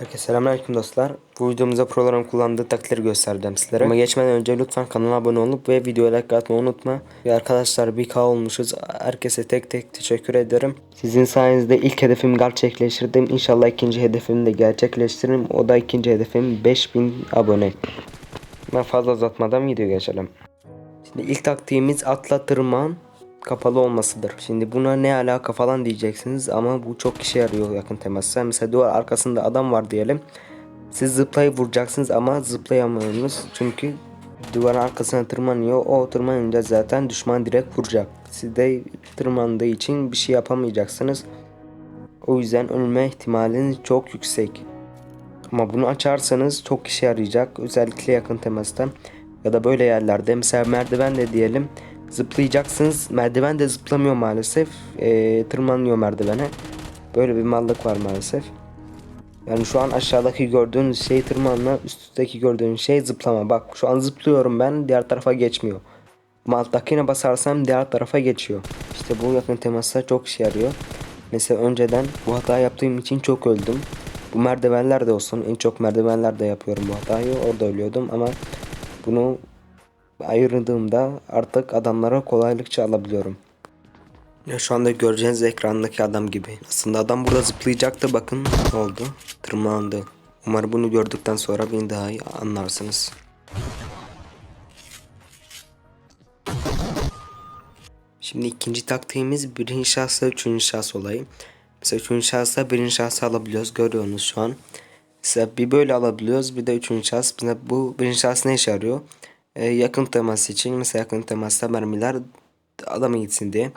Herkese selamünaleyküm dostlar. Bu videomuzda program kullandığı taktikleri göstereceğim sizlere. Ama geçmeden önce lütfen kanala abone olup ve videoya like atmayı unutma. Ve arkadaşlar 1K olmuşuz. Herkese tek tek teşekkür ederim. Sizin sayenizde ilk hedefimi gerçekleştirdim. İnşallah ikinci hedefimi de gerçekleştiririm. O da ikinci hedefim 5000 abone. Ben fazla uzatmadan video geçelim. Şimdi ilk taktiğimiz atla tırman kapalı olmasıdır. Şimdi buna ne alaka falan diyeceksiniz ama bu çok işe yarıyor yakın temasta. Mesela duvar arkasında adam var diyelim. Siz zıplayıp vuracaksınız ama zıplayamıyorsunuz. Çünkü duvarın arkasına tırmanıyor. O tırmanınca zaten düşman direkt vuracak. Siz de tırmandığı için bir şey yapamayacaksınız. O yüzden ölme ihtimaliniz çok yüksek. Ama bunu açarsanız çok işe yarayacak. Özellikle yakın temastan ya da böyle yerlerde. Mesela merdiven de diyelim. Zıplayacaksınız. Merdiven de zıplamıyor maalesef. Ee, tırmanıyor merdivene. Böyle bir mallık var maalesef. Yani şu an aşağıdaki gördüğünüz şey tırmanma, üstteki gördüğünüz şey zıplama. Bak şu an zıplıyorum ben, diğer tarafa geçmiyor. Ama basarsam diğer tarafa geçiyor. İşte bu yakın temaslar çok işe yarıyor. Mesela önceden bu hata yaptığım için çok öldüm. Bu merdivenler de olsun. En çok merdivenlerde yapıyorum bu hatayı. Orada ölüyordum ama bunu ayırdığımda artık adamlara kolaylıkça alabiliyorum. Ya şu anda göreceğiniz ekrandaki adam gibi. Aslında adam burada zıplayacaktı bakın ne oldu. Tırmandı. Umarım bunu gördükten sonra beni daha iyi anlarsınız. Şimdi ikinci taktiğimiz birinci şahsa üçüncü şahs olayı. Mesela üçüncü şahsa birinci şahsı alabiliyoruz görüyorsunuz şu an. Mesela bir böyle alabiliyoruz bir de üçüncü şahs. Bu birinci şahs ne işe yarıyor? Ee, yakın temas için mesela yakın temasta mermiler adama gitsin diye.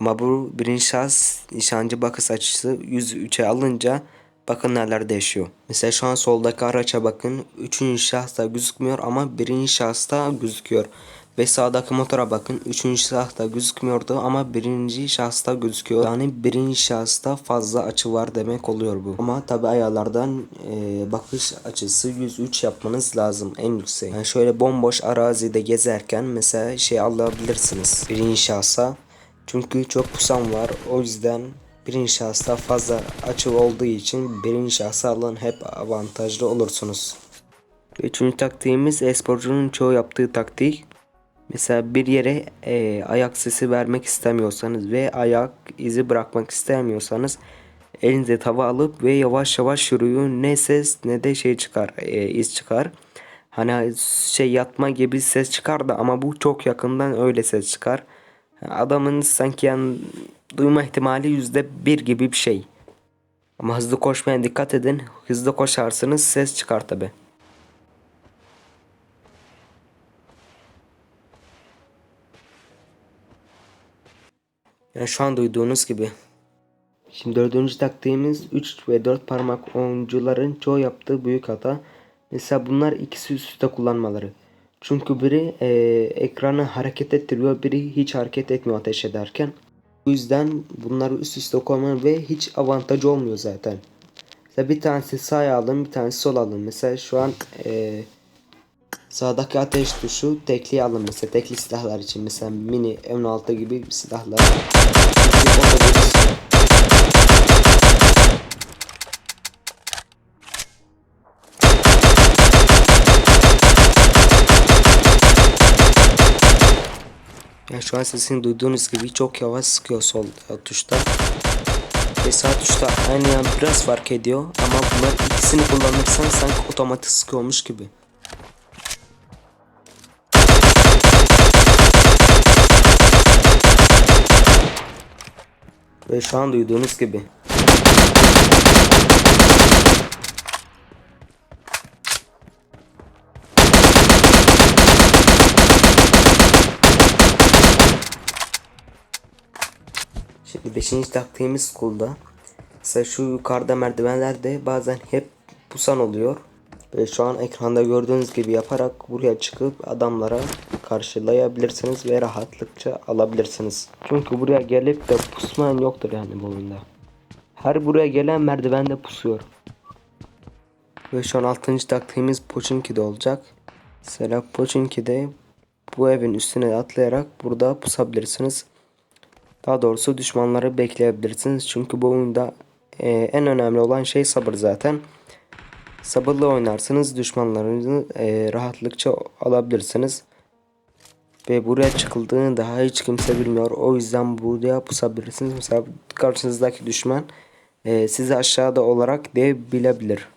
Ama bu birinci şahs nişancı bakış açısı 103'e alınca bakın neler değişiyor. Mesela şu an soldaki araça bakın. Üçüncü şahsta gözükmüyor ama birinci şahsta gözüküyor. Ve sağdaki motora bakın. Üçüncü şahsta gözükmüyordu ama birinci şahsta gözüküyor. Yani birinci şahsta fazla açı var demek oluyor bu. Ama tabi ayarlardan e, bakış açısı 103 yapmanız lazım en yüksek. Yani şöyle bomboş arazide gezerken mesela şey alabilirsiniz. Birinci şahsa. Çünkü çok pusan var. O yüzden birinci şahsta fazla açı olduğu için birinci şahsa alın hep avantajlı olursunuz. Üçüncü taktiğimiz esporcunun çoğu yaptığı taktik. Mesela bir yere e, ayak sesi vermek istemiyorsanız ve ayak izi bırakmak istemiyorsanız elinize tava alıp ve yavaş yavaş yürüyün. Ne ses ne de şey çıkar, e, iz çıkar. Hani şey yatma gibi ses çıkar da ama bu çok yakından öyle ses çıkar. Adamın sanki yani duyma ihtimali yüzde bir gibi bir şey. Ama hızlı koşmaya dikkat edin. Hızlı koşarsınız ses çıkar tabi. Yani şu an duyduğunuz gibi. Şimdi dördüncü taktiğimiz 3 ve 4 parmak oyuncuların çoğu yaptığı büyük hata. Mesela bunlar ikisi üst üste kullanmaları. Çünkü biri e, ekranı hareket ettiriyor, biri hiç hareket etmiyor ateş ederken. Bu yüzden bunları üst üste koymanın ve hiç avantajı olmuyor zaten. Mesela bir tanesi sağa alın, bir tanesi sol alın. Mesela şu an e, sağdaki ateş tuşu tekli alın mesela tekli silahlar için mesela mini M16 gibi silahlar. Ya şu an sesini duyduğunuz gibi çok yavaş sıkıyor sol e, tuşta. Ve sağ tuşta aynı yan biraz fark ediyor ama bunlar ikisini kullanırsan sanki otomatik sıkıyormuş gibi. Ve şu an duyduğunuz gibi. Şimdi 5. taktiğimiz kulda. Mesela şu yukarıda merdivenlerde bazen hep pusan oluyor. Ve şu an ekranda gördüğünüz gibi yaparak buraya çıkıp adamlara karşılayabilirsiniz ve rahatlıkça alabilirsiniz. Çünkü buraya gelip de pusmayan yoktur yani bu oyunda. Her buraya gelen merdivende pusuyor. Ve şu an 6. taktiğimiz Pochinki'de olacak. Mesela Pochinki'de bu evin üstüne atlayarak burada pusabilirsiniz. Daha doğrusu düşmanları bekleyebilirsiniz. Çünkü bu oyunda e, en önemli olan şey sabır zaten. Sabırlı oynarsınız düşmanlarınızı e, rahatlıkça alabilirsiniz. Ve buraya çıkıldığını daha hiç kimse bilmiyor. O yüzden buraya pusabilirsiniz. Mesela karşınızdaki düşman e, sizi aşağıda olarak dev bilebilir.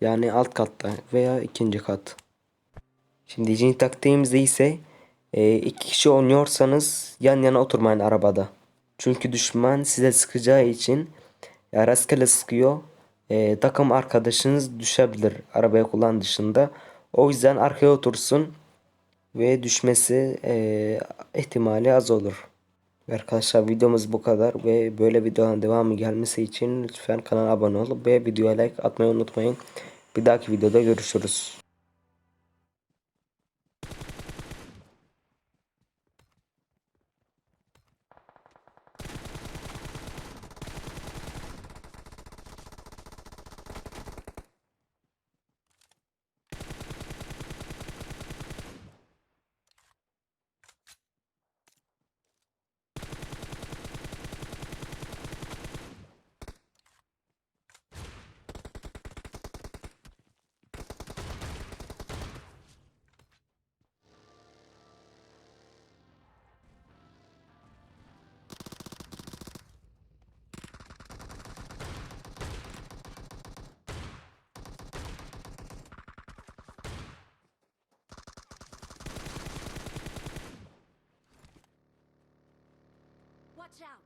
Yani alt katta veya ikinci kat. Şimdi ikinci taktiğimizde ise e, iki kişi oynuyorsanız yan yana oturmayın arabada. Çünkü düşman size sıkacağı için ya rastgele sıkıyor. E, takım arkadaşınız düşebilir arabaya kullan dışında. O yüzden arkaya otursun ve düşmesi e, ihtimali az olur. Arkadaşlar videomuz bu kadar ve böyle videoların devamı gelmesi için lütfen kanala abone olup ve videoya like atmayı unutmayın. Bir dahaki videoda görüşürüz. Watch out!